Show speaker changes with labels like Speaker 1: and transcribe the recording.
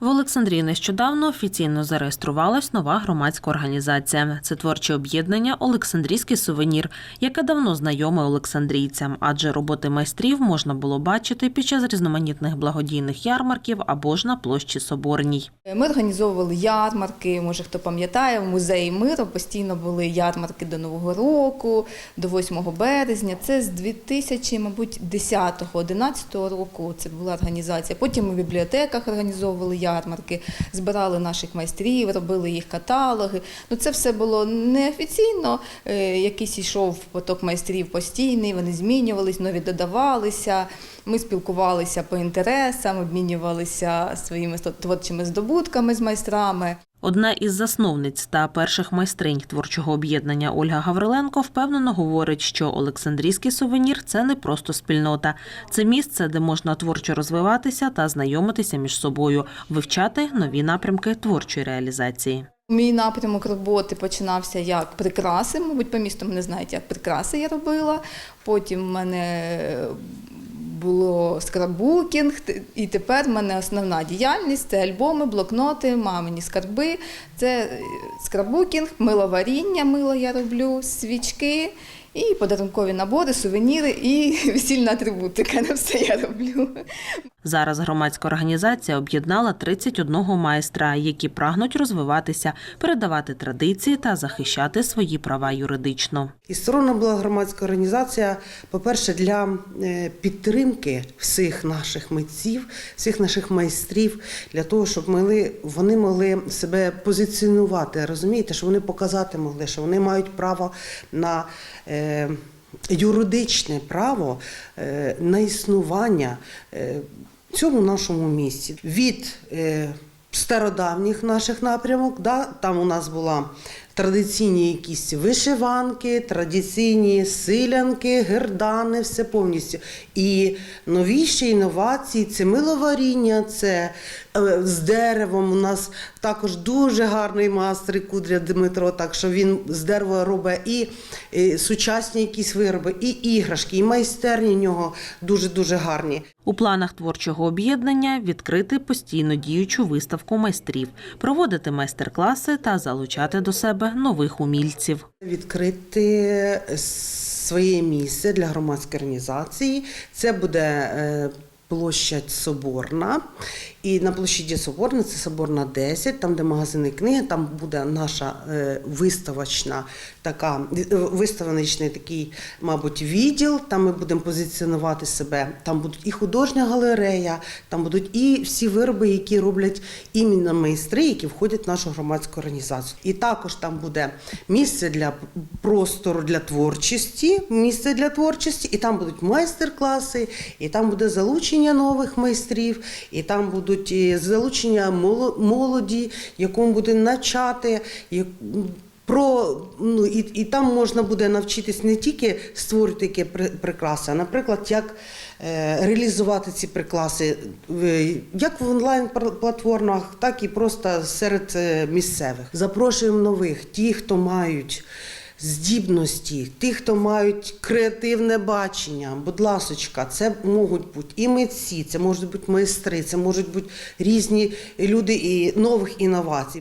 Speaker 1: В Олександрії нещодавно офіційно зареєструвалась нова громадська організація. Це творче об'єднання Олександрійський сувенір, яке давно знайоме олександрійцям, адже роботи майстрів можна було бачити під час різноманітних благодійних ярмарків або ж на площі Соборній.
Speaker 2: Ми організовували ярмарки. Може, хто пам'ятає, в музеї миру постійно були ярмарки до Нового року, до 8 березня. Це з 2000, мабуть, 10-11 року. Це була організація. Потім в бібліотеках організовували збирали наших майстрів, робили їх каталоги. Ну це все було неофіційно. Е, Якийсь йшов поток майстрів постійний, вони змінювались, нові додавалися. Ми спілкувалися по інтересам, обмінювалися своїми творчими здобутками з майстрами.
Speaker 1: Одна із засновниць та перших майстринь творчого об'єднання Ольга Гавриленко впевнено говорить, що Олександрійський сувенір це не просто спільнота, це місце, де можна творчо розвиватися та знайомитися між собою, вивчати нові напрямки творчої реалізації.
Speaker 2: Мій напрямок роботи починався як прикраси. Мабуть, по місту мене знають, як прикраси я робила. Потім в мене було скраббукінг, і тепер в мене основна діяльність це альбоми, блокноти, мамині скарби. Це скраббукінг, миловаріння, мило я роблю, свічки. І подарункові набори, сувеніри і весільна атрибутика. На все я роблю.
Speaker 1: Зараз громадська організація об'єднала 31 майстра, які прагнуть розвиватися, передавати традиції та захищати свої права юридично.
Speaker 3: І створена була громадська організація, по-перше, для е, підтримки всіх наших митців, всіх наших майстрів, для того, щоб могли, вони могли себе позиціонувати, розумієте, що вони показати могли, що вони мають право на е, юридичне право е, на існування е, в цьому нашому місті. Від е, стародавніх наших напрямок, да, там у нас була традиційні якісь вишиванки, традиційні силянки, гердани, все повністю. І новіші інновації це миловаріння, це е, з деревом. У нас також дуже гарний майстер Кудря Дмитро, так що він з дерева робить і, сучасні якісь вироби, і іграшки, і майстерні в нього дуже-дуже гарні.
Speaker 1: У планах творчого об'єднання відкрити постійно діючу виставку майстрів, проводити майстер-класи та залучати до себе нових умільців.
Speaker 3: Відкрити своє місце для громадської організації. Це буде е, площадь Соборна. І на площаді Соборна, це Соборна 10, там, де магазини книги, там буде наша е, виставочна така, е, виставочний такий, мабуть, відділ. Там ми будемо позиціонувати себе. Там будуть і художня галерея, там будуть і всі вироби, які роблять іменно майстри, які входять в нашу громадську організацію. І також там буде місце для простору для творчості, місце для творчості, і там будуть майстер-класи, і там буде залучення нових майстрів, і там будуть і залучення моло- молоді, якому буде навчати. Про ну і, і там можна буде навчитись не тільки створювати які при- прикраси, а наприклад, як е, реалізувати ці прикраси як в онлайн платформах, так і просто серед е, місцевих. Запрошуємо нових, ті, хто мають здібності, тих, хто мають креативне бачення. Будь ласочка, це можуть бути і митці, це можуть бути майстри, це можуть бути різні люди і нових інновацій.